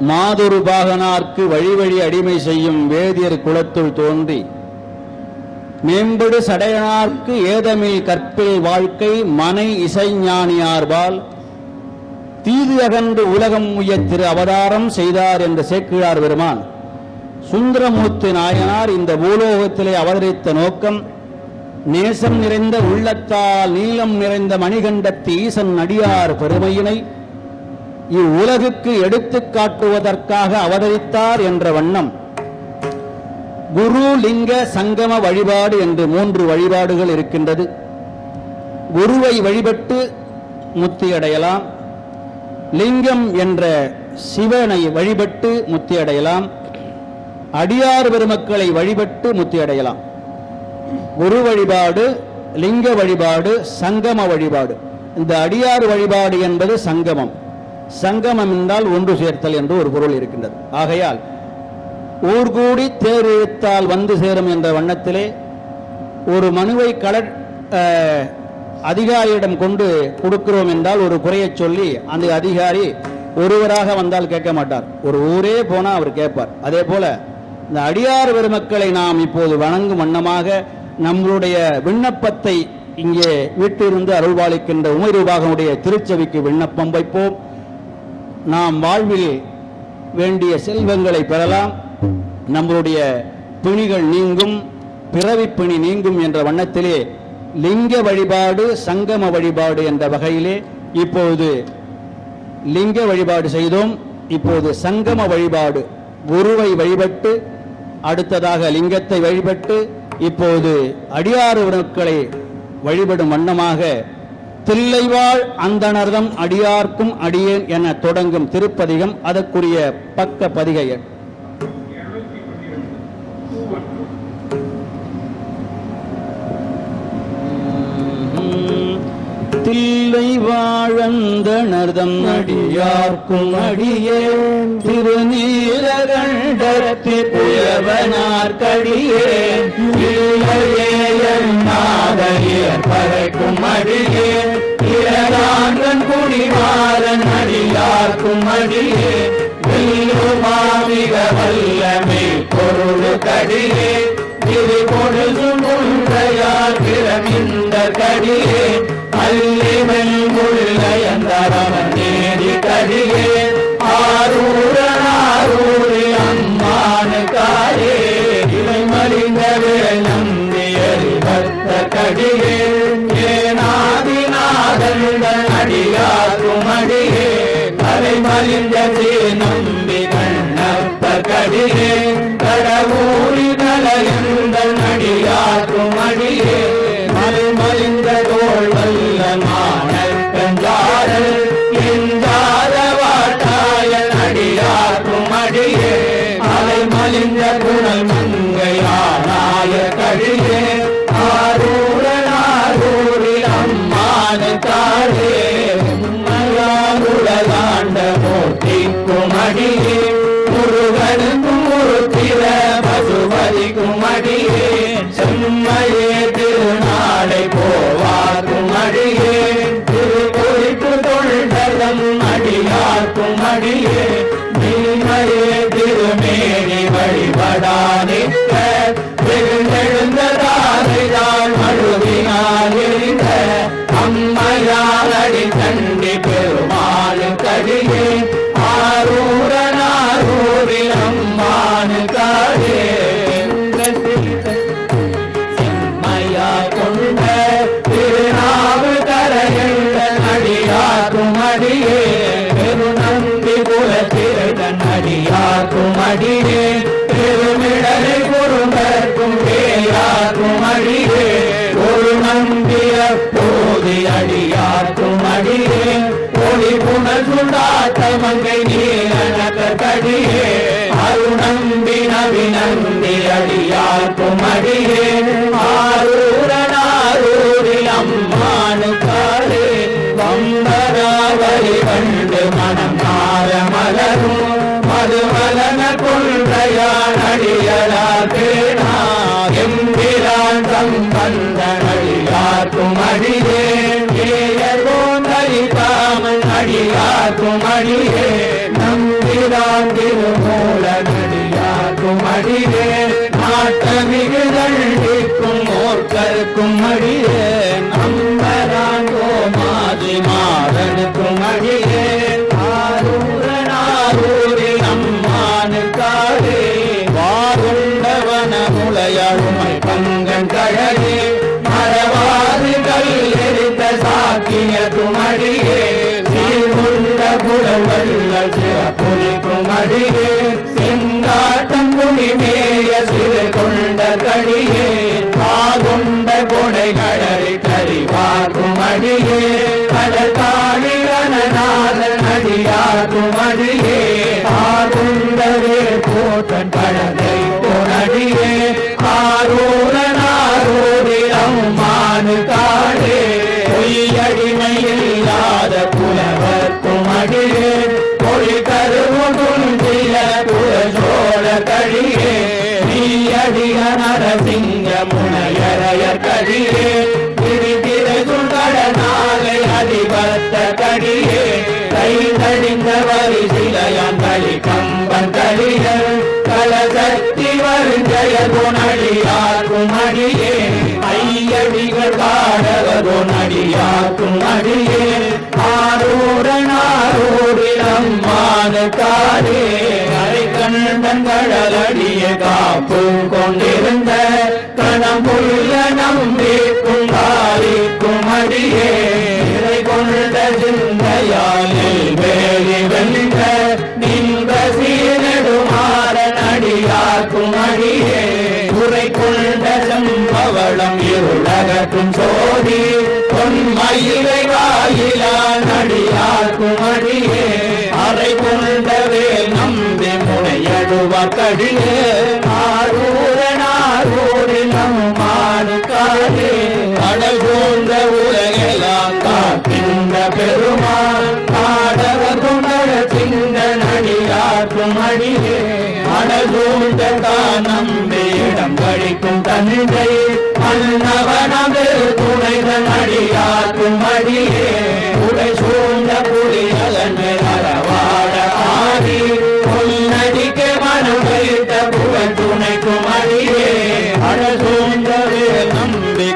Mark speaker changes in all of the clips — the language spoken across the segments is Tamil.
Speaker 1: மாதொரு பாகனார்க்கு வழி வழி அடிமை செய்யும் வேதியர் குலத்துள் தோன்றி மேம்படு சடையனார்க்கு ஏதமில் கற்பில் வாழ்க்கை மனை இசைஞானியார்பால் தீது அகன்று உலகம் உய திரு அவதாரம் செய்தார் என்ற சேக்கிழார் பெருமான். சுந்தரமூர்த்தி நாயனார் இந்த பூலோகத்திலே அவதரித்த நோக்கம் நேசம் நிறைந்த உள்ளத்தால் நீளம் நிறைந்த மணிகண்டத்து ஈசன் அடியார் பெருமையினை இவ்வுலகுக்கு எடுத்து காட்டுவதற்காக அவதரித்தார் என்ற வண்ணம். குரு லிங்க சங்கம வழிபாடு என்று மூன்று வழிபாடுகள் இருக்கின்றது. குருவை வழிபட்டு முத்தியடையலாம். லிங்கம் என்ற சிவனை வழிபட்டு முத்தியடையலாம். அடியார் பெருமக்களை வழிபட்டு முத்தியடையலாம். குரு வழிபாடு லிங்க வழிபாடு சங்கம வழிபாடு. இந்த அடியார் வழிபாடு என்பது சங்கமம். சங்கமம் என்றால் ஒன்று சேர்த்தல் என்று ஒரு பொருள் இருக்கின்றது. ஆகையால் ஊர்கூடி தேர் இழுத்தால் வந்து சேரும் என்ற வண்ணத்திலே ஒரு மனுவை கலர் அதிகாரியிடம் கொண்டு கொடுக்கிறோம் என்றால் ஒரு குறையை சொல்லி அந்த அதிகாரி ஒருவராக வந்தால் கேட்க மாட்டார். ஒரு ஊரே போனால் அவர் கேட்பார். அதே போல இந்த அடியார் பெருமக்களை நாம் இப்போது வணங்கும் வண்ணமாக நம்மளுடைய விண்ணப்பத்தை இங்கே வீட்டிலிருந்து அருள்பாலிக்கின்ற உமைரூபாகனுடைய திருச்செவிக்கு விண்ணப்பம் வைப்போம். நாம் வாழ்வில் வேண்டிய செல்வங்களை பெறலாம். நம்மளுடைய பிணிகள் நீங்கும் பிறவி பிணி நீங்கும் என்ற வண்ணத்திலே லிங்க வழிபாடு சங்கம வழிபாடு என்ற வகையிலே இப்போது லிங்க வழிபாடு செய்தோம். இப்போது சங்கம வழிபாடு குருவை வழிபட்டு அடுத்ததாக லிங்கத்தை வழிபட்டு இப்போது அடியார் உறவுகளை வழிபடும் வண்ணமாக தில்லைவாழ் அந்தனர்தம் அடியார்க்கும் அடியேன் என தொடங்கும் திருப்பதிகம் அதற்குரிய பக்க பதிகை தில்லை வாழந்தனர்தம் அடியார்க்கும் அடியேன் திருநீலகண்டத்தி புயவனார்க்கடியேன்
Speaker 2: நாதையர் பறைக்கும் அடியே சான்றன் குடிவாரன் அடியார்க்கும் அடியே வெல்லுமாமிக வல்லமே பொருள் கடியே இது பொழுது முன்றையார் பிரமிந்த கடியே அல்லிமெல் முள்ளையந்தரவன் நேரி கடியே ेन विकण्डप्रकभिः மூர்த்திக்கும் அடியே முருகனுக்கும் முருத்திர பசுபதிக்கும் அடியே செம்மையே திருநாளை போவார்க்கும் அடியே திருக்குறிப்பு தொண்டதம் அடியார்க்கும் அடியே நீமையே திருமேனி வழிபடான போதி அடியாற்றும் அடியே. ஒளி புனல் சுடாத்த மங்கை நீலனக கடியே அருணம்பி நவிநந்தி அடியாக்கும் அடியே. ஆரூரனாரூரில் அம்மானு காலே. வம்பராவரி கண்டு மனம் மாற மலரும். மதுமலன கொன்றையான் அடியலா பேணா எம்பிரான் சம்பந்தன் அடியாற்றும் அடியே. ஓர்க்கருக்கும் அடியே நம்பராங்கோ மாதி மாதனுக்கும் அடியே. ஆரூரனாரூரில் நம்மானுக்காரே வாருண்டவன முளையழுமை பங்கன் கழகே. மரவாது கல்லெறிந்த சாக்கிய துமடியே சீர்கொண்ட புலவல்ல சிறப்புலிக்கும் அடியே. செங்காட்டம் குடிமேய சிறு கொண்ட கடியே. கொடை கடலை கரிவாக்கும் அடியே கடற்காளி கணநாதன் அடியாக்கும் அடியே ஆகுண்டவே போட்டன் பழந்தை பொனடியே ஆரூரனாரூரில் அம்மானு காடே பொய்யடிமை இல்லாத புலவர்க்கும் அடியே பொய் கருவுகுந்திய புலசோழ கடியே நீயடிய நரசிங்க முனைய கடியே திருநாளை அதிபத்த கடியே. கை தடிந்த வரிசிலையான் களி கம்பன் கலியர் கலசக்தி வருஞ்சய குணடியாக்கும் அடியே. ஐயடிகள் காடகதொன் அடியாக்கும் அடியே. ஆரூரனாரூரில் அம்மானு காரே காப்பு கொண்டிருந்த கணமுள்ள இருளகற்றும் சோதி பொன்மயிலை வாயிலான் அடியாக்கும் அடியே அறை கொண்டவே நம்பி முனையடுவக்கடியே ஆரூரனாரூரில் நம்மானு காலே கடல் போன்ற உலகெல்லாம் காக்கின்ற பெருமாள். காடவ குமர சிந்த நடிகாக்கும் அடியே மணல் சூழ்ந்த நம்பி இடம் கழிக்கும் தந்தை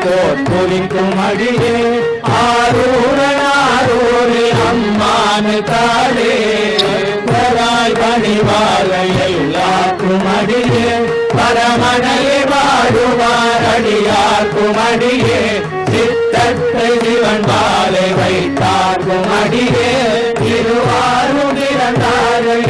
Speaker 2: கோட்புலிக்கும் அடியே ஆரூரனாரூரில் அம்மானு காடே பராய் பணிவாக எல்லாக்கும் அடியே பரமனையை வாழுவார் அடியார்க்கும் அடியே சித்தத்தை பாலை வைத்தார்க்கும் அடியே. திருவாரூரில்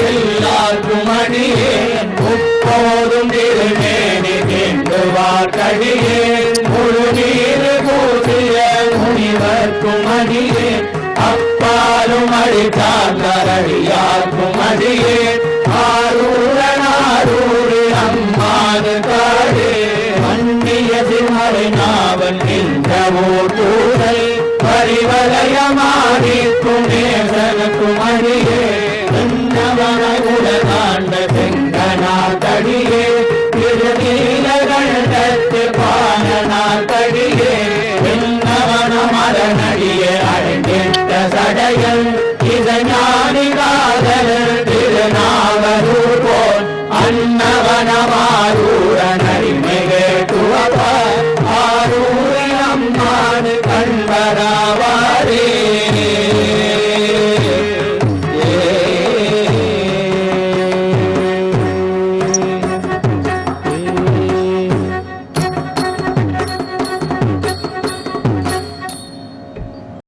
Speaker 2: எல்லாருக்கும் அடியே. முப்போதும் திருமேனி தீண்டுவார் கடியே முழு நீர் கூட்டிய முனிவர்க்கும் அடியே. அப்பாலும் அடித்தார் அடியார்க்கும் அடியே.